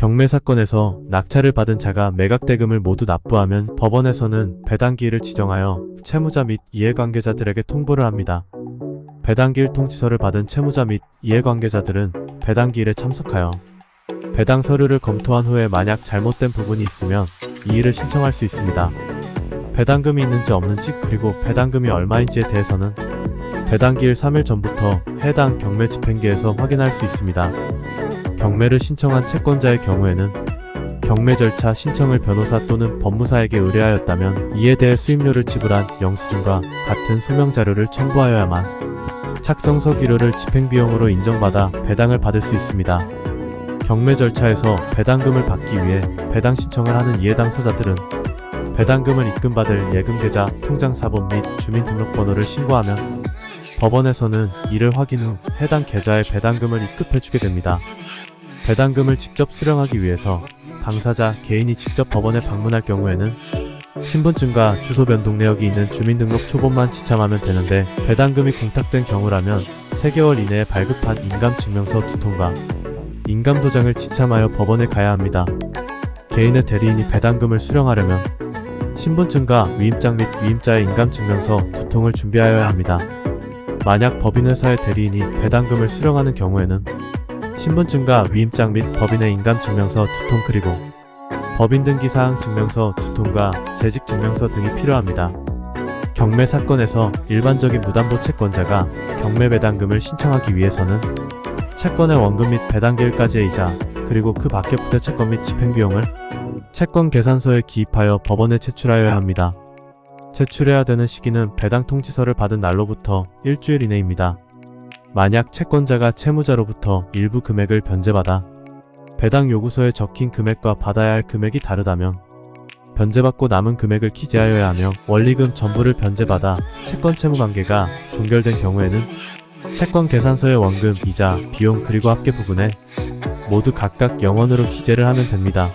경매 사건에서 낙찰을 받은 자가 매각대금을 모두 납부하면 법원에서는 배당기일을 지정하여 채무자 및 이해관계자들에게 통보를 합니다. 배당기일 통지서를 받은 채무자 및 이해관계자들은 배당기일에 참석하여 배당 서류를 검토한 후에 만약 잘못된 부분이 있으면 이의를 신청할 수 있습니다. 배당금이 있는지 없는지 그리고 배당금이 얼마인지에 대해서는 배당기일 3일 전부터 해당 경매 집행기에서 확인할 수 있습니다. 경매를 신청한 채권자의 경우에는 경매 절차 신청을 변호사 또는 법무사에게 의뢰하였다면 이에 대해 수임료를 지불한 영수증과 같은 소명 자료를 첨부하여야만 착성 서 기료를 집행비용으로 인정받아 배당을 받을 수 있습니다. 경매 절차에서 배당금을 받기 위해 배당 신청을 하는 이해 당사자들은 배당금을 입금받을 예금계좌, 통장 사본 및 주민등록번호를 신고하면 법원에서는 이를 확인 후 해당 계좌에 배당금을 입금해주게 됩니다. 배당금을 직접 수령하기 위해서 당사자 개인이 직접 법원에 방문할 경우에는 신분증과 주소 변동 내역이 있는 주민등록 초본만 지참하면 되는데 배당금이 공탁된 경우라면 3개월 이내에 발급한 인감증명서 두 통과 인감도장을 지참하여 법원에 가야 합니다. 개인의 대리인이 배당금을 수령하려면 신분증과 위임장 및 위임자의 인감증명서 두 통을 준비하여야 합니다. 만약 법인회사의 대리인이 배당금을 수령하는 경우에는 신분증과 위임장 및 법인의 인감증명서 두 통 그리고 법인 등기사항 증명서 두 통과 재직 증명서 등이 필요합니다. 경매 사건에서 일반적인 무담보 채권자가 경매 배당금을 신청하기 위해서는 채권의 원금 및 배당기일까지의 이자 그리고 그 밖의 부대 채권 및 집행비용을 채권 계산서에 기입하여 법원에 제출하여야 합니다. 제출해야 되는 시기는 배당 통지서를 받은 날로부터 일주일 이내입니다. 만약 채권자가 채무자로부터 일부 금액을 변제받아 배당 요구서에 적힌 금액과 받아야 할 금액이 다르다면 변제받고 남은 금액을 기재하여야 하며 원리금 전부를 변제받아 채권 채무 관계가 종결된 경우에는 채권 계산서의 원금, 이자, 비용 그리고 합계 부분에 모두 각각 영원으로 기재를 하면 됩니다.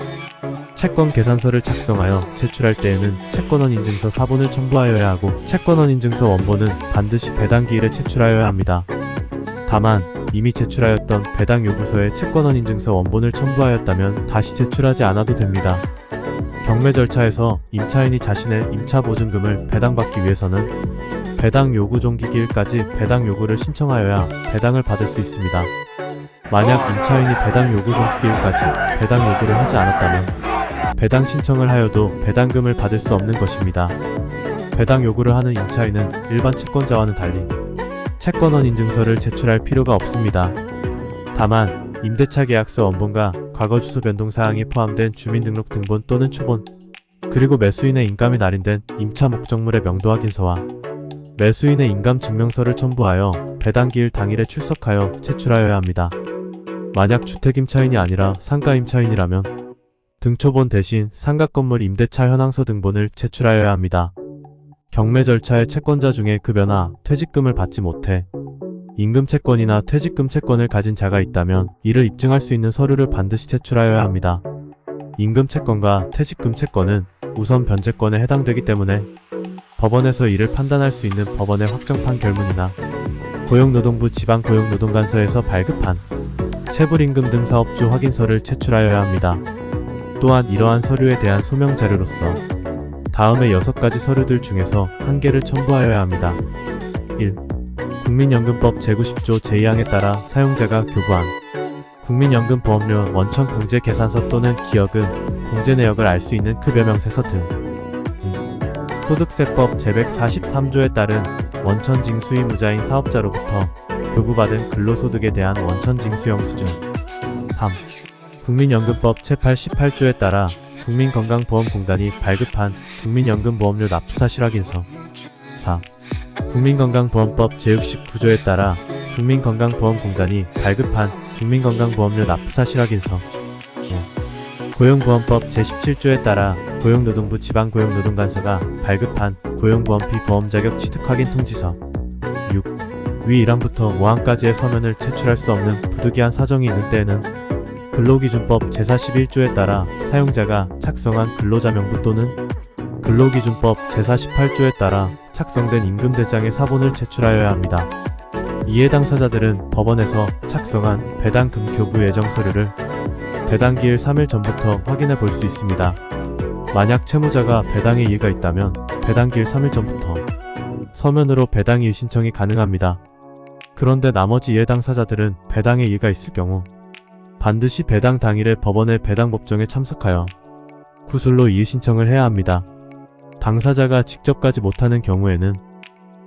채권 계산서를 작성하여 제출할 때에는 채권원 인증서 사본을 첨부하여야 하고 채권원 인증서 원본은 반드시 배당기일에 제출하여야 합니다. 다만 이미 제출하였던 배당 요구서에 채권원 인증서 원본을 첨부하였다면 다시 제출하지 않아도 됩니다. 경매 절차에서 임차인이 자신의 임차 보증금을 배당받기 위해서는 배당 요구 종기기일까지 배당 요구를 신청하여야 배당을 받을 수 있습니다. 만약 임차인이 배당 요구 종기기일까지 배당 요구를 하지 않았다면 배당 신청을 하여도 배당금을 받을 수 없는 것입니다. 배당 요구를 하는 임차인은 일반 채권자와는 달리 채권원 인증서를 제출할 필요가 없습니다. 다만 임대차 계약서 원본과 과거 주소 변동 사항이 포함된 주민등록 등본 또는 초본 그리고 매수인의 인감이 날인된 임차 목적물의 명도 확인서와 매수인의 인감 증명서를 첨부하여 배당기일 당일에 출석하여 제출하여야 합니다. 만약 주택 임차인이 아니라 상가 임차인이라면 등초본 대신 상가 건물 임대차 현황서 등본을 제출하여야 합니다. 경매 절차의 채권자 중에 급여나 퇴직금을 받지 못해 임금 채권이나 퇴직금 채권을 가진 자가 있다면 이를 입증할 수 있는 서류를 반드시 제출하여야 합니다. 임금 채권과 퇴직금 채권은 우선 변제권에 해당되기 때문에 법원에서 이를 판단할 수 있는 법원의 확정 판 결문이나 고용노동부 지방고용노동관서에서 발급한 체불임금 등 사업주 확인서를 제출하여야 합니다. 또한 이러한 서류에 대한 소명 자료로서 다음의 6가지 서류들 중에서 한 개를 첨부하여야 합니다. 1. 국민연금법 제90조 제2항에 따라 사용자가 교부한 국민연금보험료 원천 공제 계산서 또는 기여금 공제 내역을 알 수 있는 급여명세서 등 2. 소득세법 제143조에 따른 원천 징수 의 무자인 사업자로부터 교부받은 근로소득에 대한 원천 징수 영수증 3. 국민연금법 제88조에 따라 국민건강보험공단이 발급한 국민연금보험료 납부사실 확인서 4. 국민건강보험법 제69조에 따라 국민건강보험공단이 발급한 국민건강보험료 납부사실 확인서 5. 고용보험법 제17조에 따라 고용노동부 지방고용노동관서가 발급한 고용보험비 보험자격 취득 확인 통지서 6. 위 1항부터 5항까지의 서면을 제출할 수 없는 부득이한 사정이 있는 때에는 근로기준법 제41조에 따라 사용자가 작성한 근로자 명부 또는 근로기준법 제48조에 따라 작성된 임금대장의 사본을 제출하여야 합니다. 이해 당사자들은 법원에서 작성한 배당금 교부 예정 서류를 배당기일 3일 전부터 확인해 볼 수 있습니다. 만약 채무자가 배당에 이의가 있다면 배당기일 3일 전부터 서면으로 배당이의 신청이 가능합니다. 그런데 나머지 이해 당사자들은 배당에 이의가 있을 경우 반드시 배당 당일에 법원의 배당 법정에 참석하여 구술로 이의 신청을 해야 합니다. 당사자가 직접 가지 못하는 경우에는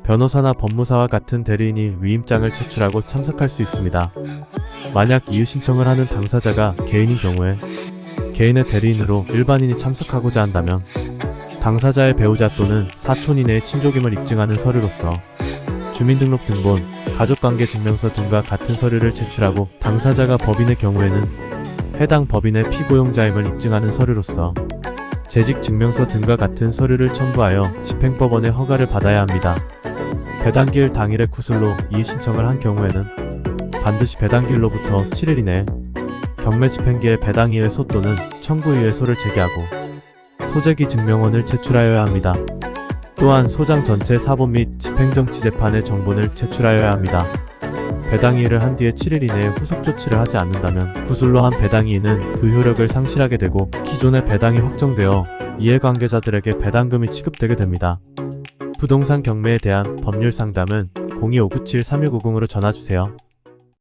변호사나 법무사와 같은 대리인이 위임장을 제출하고 참석할 수 있습니다. 만약 이의 신청을 하는 당사자가 개인인 경우에 개인의 대리인으로 일반인이 참석하고자 한다면 당사자의 배우자 또는 사촌 이내의 친족임을 입증하는 서류로서 주민등록등본, 가족관계 증명서 등과 같은 서류를 제출하고 당사자가 법인의 경우에는 해당 법인의 피고용자임을 입증하는 서류로서 재직 증명서 등과 같은 서류를 첨부하여 집행법원의 허가를 받아야 합니다. 배당기일 당일에 구술로 이의 신청을 한 경우에는 반드시 배당기일로부터 7일 이내에 경매 집행기에 배당이의 소 또는 청구이의소를 제기하고 소재기 증명원을 제출하여야 합니다. 또한 소장 전체 사본 및 집행정치 재판의 정본을 제출하여야 합니다. 배당이의를 한 뒤에 7일 이내에 후속 조치를 하지 않는다면 구술로 한 배당이의는 그 효력을 상실하게 되고 기존의 배당이 확정되어 이해관계자들에게 배당금이 지급되게 됩니다. 부동산 경매에 대한 법률 상담은 02-597-3190으로 전화주세요.